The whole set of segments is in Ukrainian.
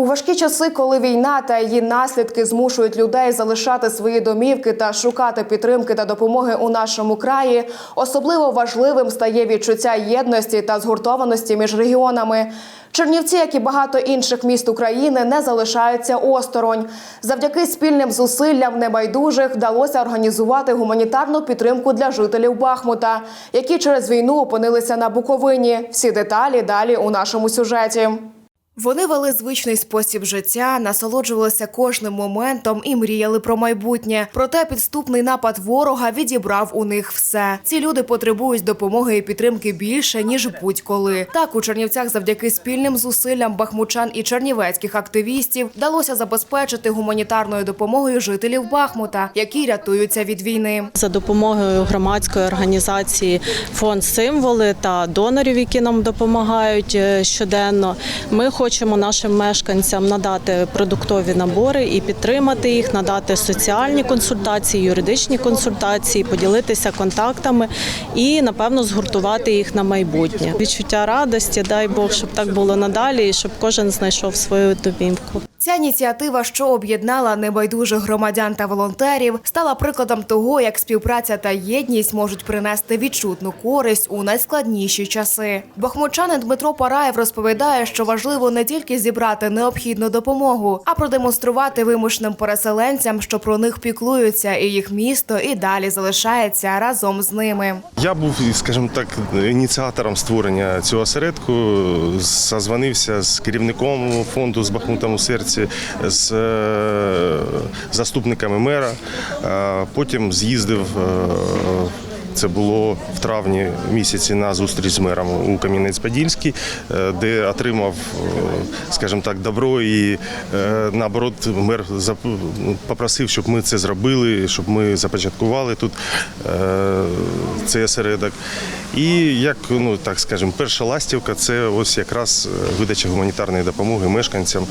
У важкі часи, коли війна та її наслідки змушують людей залишати свої домівки та шукати підтримки та допомоги у нашому краї, особливо важливим стає відчуття єдності та згуртованості між регіонами. Чернівці, як і багато інших міст України, не залишаються осторонь. Завдяки спільним зусиллям небайдужих вдалося організувати гуманітарну підтримку для жителів Бахмута, які через війну опинилися на Буковині. Всі деталі далі у нашому сюжеті. Вони вели звичний спосіб життя, насолоджувалися кожним моментом і мріяли про майбутнє. Проте підступний напад ворога відібрав у них все. Ці люди потребують допомоги і підтримки більше ніж будь-коли. Так у Чернівцях, завдяки спільним зусиллям бахмучан і чернівецьких активістів, вдалося забезпечити гуманітарною допомогою жителів Бахмута, які рятуються від війни. За допомогою громадської організації фонд символи та донорів, які нам допомагають е, щоденно. Ми хочемо нашим мешканцям надати продуктові набори і підтримати їх, надати соціальні консультації, юридичні консультації, поділитися контактами і напевно згуртувати їх на майбутнє. Відчуття радості, дай Бог, щоб так було надалі, і щоб кожен знайшов свою домівку. Ця ініціатива, що об'єднала небайдужих громадян та волонтерів, стала прикладом того, як співпраця та єдність можуть принести відчутну користь у найскладніші часи. Бахмутчанин Дмитро Параєв розповідає, що важливо не тільки зібрати необхідну допомогу, а продемонструвати вимушеним переселенцям, що про них піклуються, і їх місто і далі залишається разом з ними. Я був, скажімо так, ініціатором створення цього осередку. Зазвонився з керівником фонду з Бахмутом у серці, з е, заступниками мера. Потім з'їздив. е, Це було в травні місяці на зустріч з мером у Кам'янець-Подільський, е, де отримав, скажімо так, добро і наоборот мер зап- попросив, щоб ми це зробили, щоб ми започаткували тут цей осередок. І як ну так скажемо, перша ластівка це ось якраз видача гуманітарної допомоги мешканцям.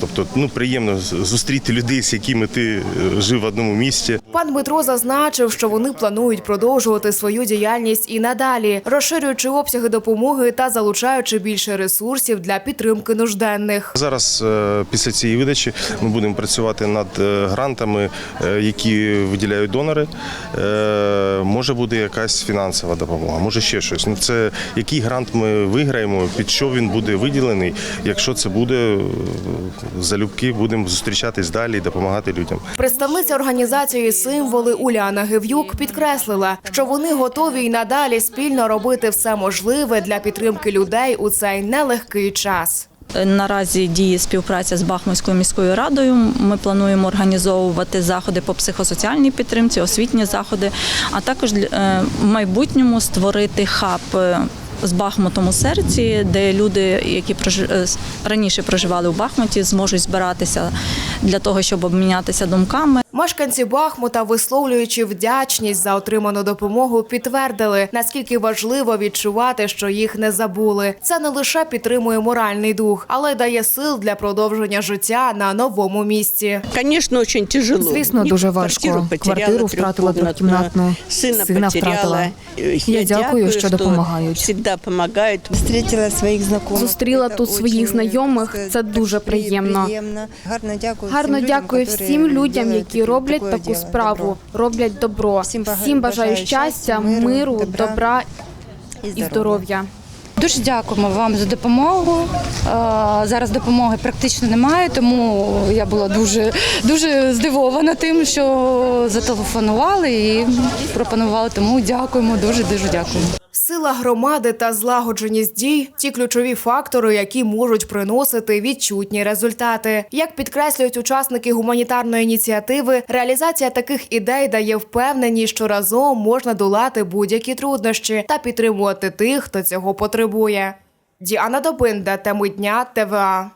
Тобто, ну приємно зустріти людей, з якими ти е, жив в одному місті. Пан Дмитро зазначив, що вони планують продовжувати свою діяльність і надалі, розширюючи обсяги допомоги та залучаючи більше ресурсів для підтримки нужденних. Зараз е, після цієї видачі ми будемо працювати над е, грантами, які виділяють донори. Може буде якась фінансова допомога, може ще щось. Ну це який грант ми виграємо, під що він буде виділений. Якщо це буде залюбки, будемо зустрічатись далі і допомагати людям. Представниця організації символи Уляна Гев'юк підкреслила, що вони готові й надалі спільно робити все можливе для підтримки людей у цей нелегкий час. Наразі діє співпраця з Бахмутською міською радою. Ми плануємо організовувати заходи по психосоціальній підтримці, освітні заходи, а також е, в майбутньому створити хаб. З Бахмутом у серці, де люди, які е, раніше проживали у Бахмуті, зможуть збиратися для того, щоб обмінятися думками. Мешканці Бахмута, висловлюючи вдячність за отриману допомогу, підтвердили, наскільки важливо відчувати, що їх не забули. Це не лише підтримує моральний дух, але й дає сил для продовження життя на новому місці. Конечно, очень тяжело. Звісно, дуже важко. Квартиру втратила трьохкімнатну, сина, втратила. Я, дякую, що допомагають. Всегда допомагають. Встретила своїх знайомих. Зустріла тут своїх знайомих. це дуже приємно. Гарно дякую Гарно всім людям, дякую які всім людям, роблять які роблять таку справу, роблять добро. Всім бажаю щастя, миру, добра і здоров'я. Дуже дякуємо вам за допомогу. Зараз допомоги практично немає, тому я була дуже дуже здивована тим, що зателефонували і пропонували. Тому дякуємо, дуже дуже дякуємо. Сила громади та злагодженість дій ті ключові фактори, які можуть приносити відчутні результати. Як підкреслюють учасники гуманітарної ініціативи, реалізація таких ідей дає впевненість, що разом можна долати будь-які труднощі та підтримувати тих, хто цього потребує. Діана Добинда, теми дня ТВА.